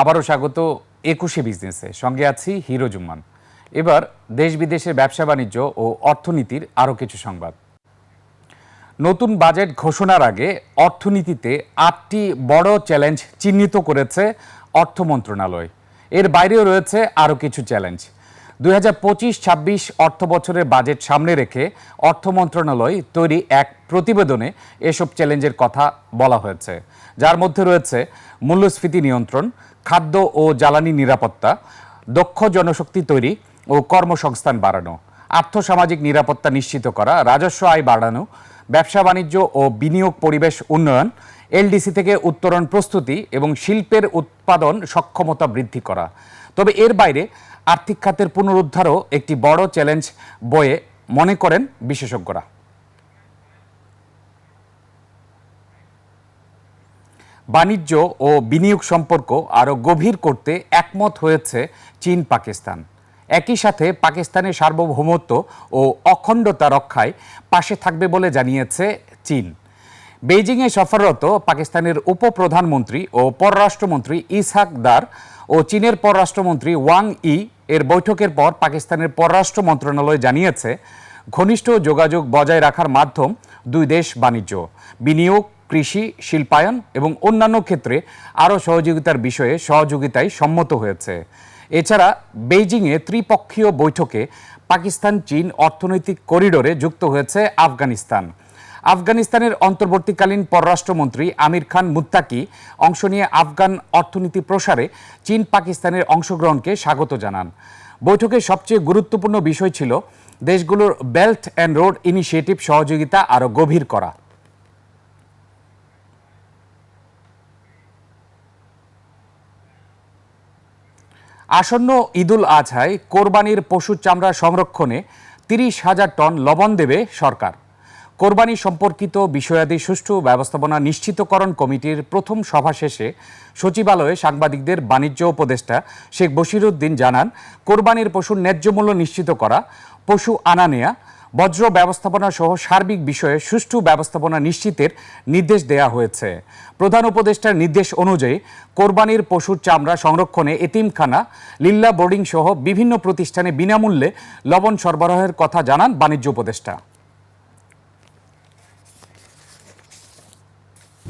আবারও স্বাগত একুশে বিজনেসে। সঙ্গে আছি হিরো জুম্মান। এবার দেশ বিদেশের ব্যবসা বাণিজ্য ও অর্থনীতির আরও কিছু সংবাদ। নতুন বাজেট ঘোষণার আগে অর্থনীতিতে আটটি বড় চ্যালেঞ্জ চিহ্নিত করেছে অর্থ মন্ত্রণালয়। এর বাইরেও রয়েছে আরও কিছু চ্যালেঞ্জ। দুই হাজার পঁচিশ ছাব্বিশ অর্থ বছরের বাজেট সামনে রেখে অর্থ মন্ত্রণালয় তৈরি এক প্রতিবেদনে এসব চ্যালেঞ্জের কথা বলা হয়েছে। যার মধ্যে রয়েছে মূল্যস্ফীতি নিয়ন্ত্রণ খাদ্য ও জ্বালানি নিরাপত্তা, দক্ষ জনশক্তি তৈরি ও কর্মসংস্থান বাড়ানো, আর্থসামাজিক নিরাপত্তা নিশ্চিত করা, রাজস্ব আয় বাড়ানো, ব্যবসা বাণিজ্য ও বিনিয়োগ পরিবেশ উন্নয়ন, এলডিসি থেকে উত্তরণ প্রস্তুতি এবং শিল্পের উৎপাদন সক্ষমতা বৃদ্ধি করা। তবে এর বাইরে আর্থিক খাতের পুনরুদ্ধারও একটি বড় চ্যালেঞ্জ বয়ে মনে করেন বিশেষজ্ঞরা। বাণিজ্য ও বিনিয়োগ সম্পর্ক আরও গভীর করতে একমত হয়েছে চীন পাকিস্তান। একই সাথে পাকিস্তানের সার্বভৌমত্ব ও অখণ্ডতা রক্ষায় পাশে থাকবে বলে জানিয়েছে চীন। বেইজিংয়ে সফররত পাকিস্তানের উপপ্রধানমন্ত্রী ও পররাষ্ট্রমন্ত্রী ইসহাক দার ও চীনের পররাষ্ট্রমন্ত্রী ওয়াং ই এর বৈঠকের পর পাকিস্তানের পররাষ্ট্র মন্ত্রণালয় জানিয়েছে, ঘনিষ্ঠ যোগাযোগ বজায় রাখার মাধ্যম দুই দেশ বাণিজ্য, বিনিয়োগ, কৃষি, শিল্পায়ন এবং অন্যান্য ক্ষেত্রে আরও সহযোগিতার বিষয়ে সহযোগিতায় সম্মত হয়েছে। এছাড়া বেইজিংয়ে ত্রিপক্ষীয় বৈঠকে পাকিস্তান, চীন অর্থনৈতিক করিডোরে যুক্ত হয়েছে আফগানিস্তান। আফগানিস্তানের অন্তর্বর্তীকালীন পররাষ্ট্রমন্ত্রী আমির খান মুত্তাকি অংশ নিয়ে আফগান অর্থনীতি প্রসারে চীন পাকিস্তানের অংশগ্রহণকে স্বাগত জানান। বৈঠকে সবচেয়ে গুরুত্বপূর্ণ বিষয় ছিল দেশগুলোর বেল্ট অ্যান্ড রোড ইনিশিয়েটিভ সহযোগিতা আরও গভীর করা। আসন্ন ঈদুল আজহায় কোরবানির পশু চামড়া সংরক্ষণে তিরিশ হাজার টন লবণ দেবে সরকার। কোরবানি সম্পর্কিত বিষয়াদি সুষ্ঠু ব্যবস্থাপনা নিশ্চিতকরণ কমিটির প্রথম সভা শেষে সচিবালয়ে সাংবাদিকদের বাণিজ্য উপদেষ্টা শেখ বশিরুদ্দিন জানান, কোরবানির পশুর ন্যায্য মূল্য নিশ্চিত করা, পশু আনা নেয়া, বজ্র ব্যবস্থাপনা সহ সার্বিক বিষয়ে সুষ্ঠু ব্যবস্থাপনা নিশ্চিতের নির্দেশ দেয়া হয়েছে। প্রধান উপদেষ্টার নির্দেশ অনুযায়ী কোরবানির পশুর চামড়া সংরক্ষণে এতিমখানা, লিল্লা বোর্ডিং সহ বিভিন্ন প্রতিষ্ঠানে বিনামূল্যে লবণ সরবরাহের কথা জানান বাণিজ্য উপদেষ্টা।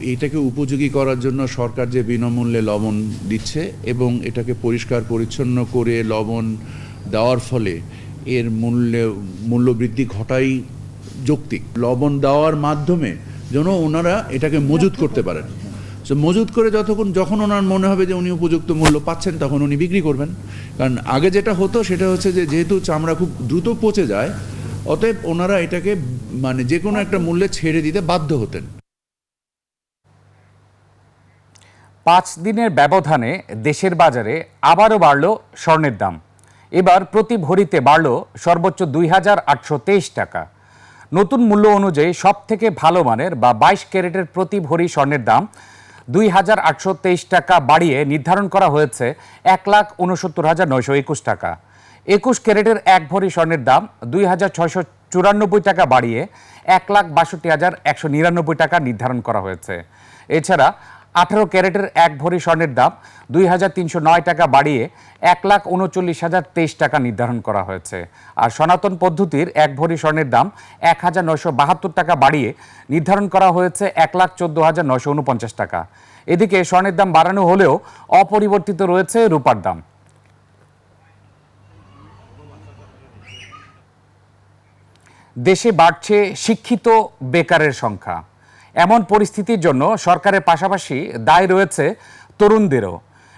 এটাকে উপযোগী করার জন্য সরকার যে বিনামূল্যে লবণ দিচ্ছে এবং এটাকে পরিষ্কার পরিচ্ছন্ন করে লবণ দেওয়ার ফলে এর মূল্যে মূল্যবৃদ্ধি ঘটাই যৌক্তিক। লবণ দেওয়ার মাধ্যমে যেন ওনারা এটাকে মজুত করতে পারেন। সো মজুত করে যতক্ষণ, যখন ওনার মনে হবে যে উনি উপযুক্ত মূল্য পাচ্ছেন, তখন উনি বিক্রি করবেন। কারণ আগে যেটা হতো, সেটা হচ্ছে যে যেহেতু চামড়া খুব দ্রুত পচে যায়, অতএব ওনারা এটাকে মানে যে কোনো একটা মূল্যে ছেড়ে দিতে বাধ্য হতেন। পাঁচ দিনের ব্যবধানে দেশের বাজারে আবারও বাড়ল স্বর্ণের দাম। এবার প্রতি ভরিতে বাড়ল সর্বোচ্চ দুই হাজার আটশো তেইশ টাকা। নতুন মূল্য অনুযায়ী সব থেকে ভালো মানের বা বাইশ ক্যারেটের প্রতি ভরি স্বর্ণের দাম দুই হাজার আটশো তেইশ টাকা বাড়িয়ে নির্ধারণ করা হয়েছে এক লাখ উনসত্তর হাজার নয়শো একুশ টাকা। একুশ ক্যারেটের এক ভরি স্বর্ণের দাম দুই হাজার ছয়শো চুরানব্বই টাকা বাড়িয়ে এক লাখ বাষট্টি হাজার একশো নিরানব্বই টাকা নির্ধারণ করা হয়েছে। এছাড়া আঠারো ক্যারেটের এক ভরি স্বর্ণের দাম দুই হাজার তিনশো নয় টাকা বাড়িয়ে এক লাখ উনচল্লিশ হাজার তেইশ টাকা নির্ধারণ করা হয়েছে। আর সনাতন পদ্ধতির এক ভরি স্বর্ণের দাম এক হাজার নয়শো বাহাত্তর টাকা বাড়িয়ে নির্ধারণ করা হয়েছে এক লাখ চোদ্দ হাজার নয়শো উনপঞ্চাশ টাকা। এদিকে স্বর্ণের দাম বাড়ানো হলেও অপরিবর্তিত রয়েছে রূপার দাম। দেশে বাড়ছে শিক্ষিত বেকারের সংখ্যা। এমন পরিস্থিতির জন্য সরকারের পাশাপাশি দায় রয়েছে তরুণদেরও।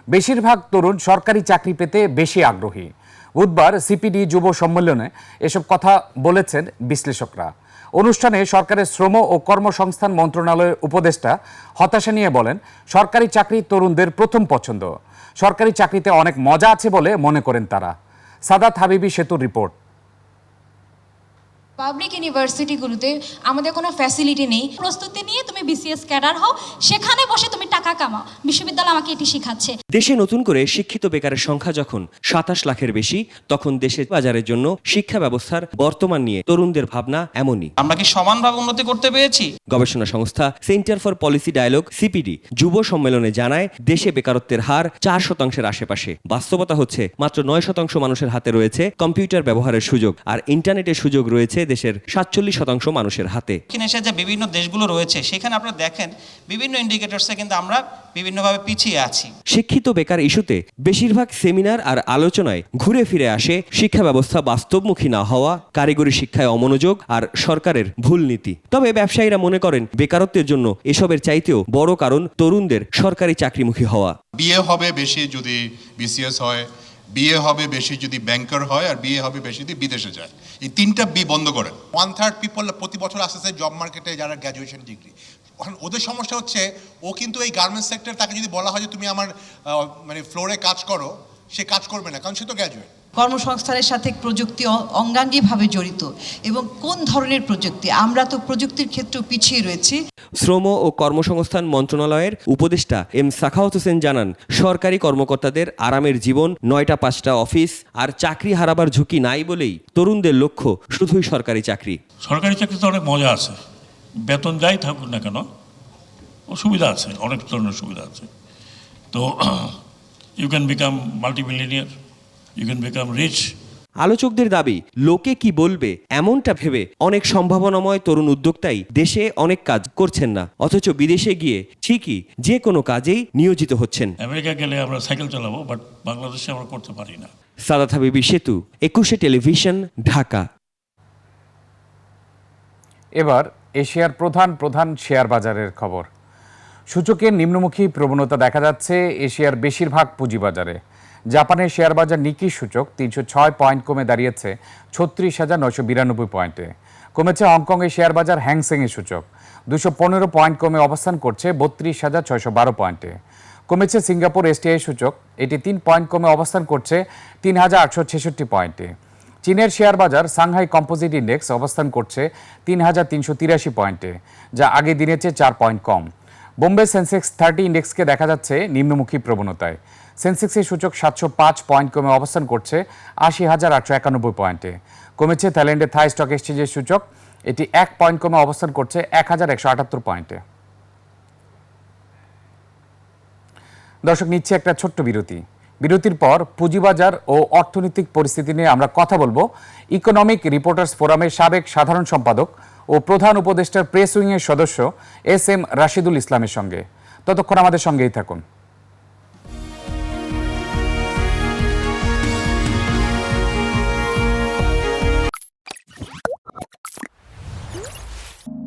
বেশিরভাগ তরুণ সরকারি চাকরি পেতে বেশি আগ্রহী। বুধবার সিপিডি যুব সম্মেলনে এসব কথা বলেছেন বিশ্লেষকরা। অনুষ্ঠানে সরকারের শ্রম ও কর্মসংস্থান মন্ত্রণালয়ের উপদেষ্টা হতাশা নিয়ে বলেন, সরকারি চাকরি তরুণদের প্রথম পছন্দ। সরকারি চাকরিতে অনেক মজা আছে বলে মনে করেন তারা। সাদাত হাবিবি সেতুর রিপোর্ট। পাবলিক ইউনিভার্সিটিগুলোতে আমাদের কোনো ফ্যাসিলিটি নেই। প্রস্তুতি নিয়ে তুমি বিসিএস ক্যাডার হও সেখানে বসে তুমি টাকা কামাও। বিশ্ববিদ্যালয় আমাকে এটি শেখাচ্ছে। দেশে নতুন করে শিক্ষিত বেকারের সংখ্যা যখন সাতাশ লাখের বেশি তখন দেশের বাজারের জন্য শিক্ষা ব্যবস্থার বর্তমান নিয়ে তরুণদের ভাবনা এমনই। আমরা কি সমানভাবে উন্নতি করতে পেরেছি? গবেষণা সংস্থা centre for policy dialogue CPD যুব সম্মেলনে জানায় দেশে বেকারত্বের হার চার শতাংশের আশেপাশে। বাস্তবতা হচ্ছে মাত্র নয় শতাংশ মানুষের হাতে রয়েছে কম্পিউটার ব্যবহারের সুযোগ আর ইন্টারনেটের সুযোগ রয়েছে দেশের সাতচল্লিশ শতাংশ মানুষের হাতে। দক্ষিণ এশিয়ার যে বিভিন্ন দেশগুলো রয়েছে সেখানে আপনারা দেখেন বিভিন্ন ইন্ডিকেটরসে কিন্তু আমরা বিভিন্নভাবে পিছিয়ে আছি। শিক্ষিত বেকার ইস্যুতে বেশিরভাগ সেমিনার আর আলোচনায় ঘুরে ফিরে আসে শিক্ষা ব্যবস্থা বাস্তবমুখী না হওয়া কারিগরি শিক্ষায় অমনোযোগ আর সরকারের ভুল নীতি। তবে ব্যবসায়ীরা মনে করেন বেকারত্বের জন্য এসবের চাইতেও বড় কারণ তরুণদের সরকারি চাকরিমুখী হওয়া। বিয়ে হবে বেশি যদি বিসিএস হয় বিয়ে হবে বেশি যদি ব্যাংকার হয় আর বিয়ে হবে বেশি যদি বিদেশে যায়। এই তিনটা বি বন্ধ করেন। ওয়ান থার্ড পিপল প্রতি বছর আসতেছে জব মার্কেটে যারা গ্র্যাজুয়েশন ডিগ্রি এখন ওদের সমস্যা হচ্ছে, ও কিন্তু এই গার্মেন্টস সেক্টর তাকে যদি বলা হয় যে তুমি আমার মানে ফ্লোরে কাজ করো, সে কাজ করবে না, কারণ সে তো গ্র্যাজুয়েট কর্মসংস্থানের সাথে প্রযুক্তি অঙ্গাঙ্গিভাবে জড়িত এবং কোন ধরনের প্রযুক্তি? আমরা তো প্রযুক্তির ক্ষেত্রেও পিছিয়ে রয়েছি। শ্রম ও কর্মসংস্থান মন্ত্রণালয়ের উপদেষ্টা এম সাখাওয়াত হোসেন জানান সরকারি কর্মকর্তাদের আরামের জীবন নয়টা পাঁচটা অফিস আর চাকরি হারাবার ঝুঁকি নাই বলেই তরুণদের লক্ষ্য শুধুই সরকারি চাকরি। সরকারি চাকরিতে অনেক মজা আছে। বেতন যাই থাকুক না কেন সুবিধা আছে অনেক ধরনের সুবিধা আছে। তো you can become multimillionaire you can become rich আলোচকদের দাবি লোকে কি বলবে এমনটা ভেবে অনেক সম্ভাবনাময় তরুণ উদ্যোক্তাই দেশে অনেক কাজ করছেন না। অথচ বিদেশে গিয়ে ঠিকই যে কোনো কাজেই নিয়োজিত হচ্ছেন। আমেরিকা গেলে আমরা সাইকেল চালাবো বাট বাংলাদেশে আমরা করতে পারি না। সাদাত হাবিবি সেতু একুশে টেলিভিশন ঢাকা। এবার এশিয়ার প্রধান প্রধান শেয়ার বাজারের খবর। সূচকের নিম্নমুখী প্রবণতা দেখা যাচ্ছে এশিয়ার বেশিরভাগ পুঁজিবাজারে। জাপানের শেয়ার বাজার নিকি সূচক তিনশো ছয় পয়েন্ট কমে দাঁড়িয়েছে ছত্রিশ হাজার নয়শো বিরানব্বই পয়েন্টে। কমেছে হংকংয়ের শেয়ার বাজার হ্যাংসেংয়ের সূচক। দুশো পনেরো পয়েন্ট কমে অবস্থান করছে বত্রিশ হাজার ছয়শো বারো পয়েন্টে। কমেছে সিঙ্গাপুর এসটিআই সূচক। এটি তিন পয়েন্ট কমে অবস্থান করছে তিন হাজার আটশো ছেষট্টি পয়েন্টে। চীনের শেয়ার বাজার সাংহাই কম্পোজিট ইন্ডেক্স অবস্থান করছে তিন হাজার তিনশো তিরাশি পয়েন্টে, যা আগের দিনের চেয়ে চার পয়েন্ট কম। বোম্বে সেন্সেক্স থার্টি ইন্ডেক্সকে দেখা যাচ্ছে নিম্নমুখী প্রবণতায়। সেন্সেক্সের সূচক সাতশো পাঁচ পয়েন্ট কমে অবস্থান করছে আশি হাজার আটশো একানব্বই পয়েন্টে। কমেছে থাইল্যান্ডের থাই স্টক এক্সচেঞ্জের সূচক। এটি এক পয়েন্ট কমে অবস্থান করছে এক হাজার একশো আটাত্তর পয়েন্টে। দর্শক, নিচ্ছে একটা ছোট্ট বিরতি। বিরতির পর পুঁজিবাজার ও অর্থনৈতিক পরিস্থিতি নিয়ে আমরা কথা বলব। ইকোনমিক রিপোর্টার্স ফোরামের সাবেক সাধারণ সম্পাদক ও প্রধান উপদেষ্টার প্রেস উইংয়ের সদস্য এস এম রাশিদুল ইসলামের সঙ্গে। ততক্ষণ আমাদের সঙ্গেই থাকুন।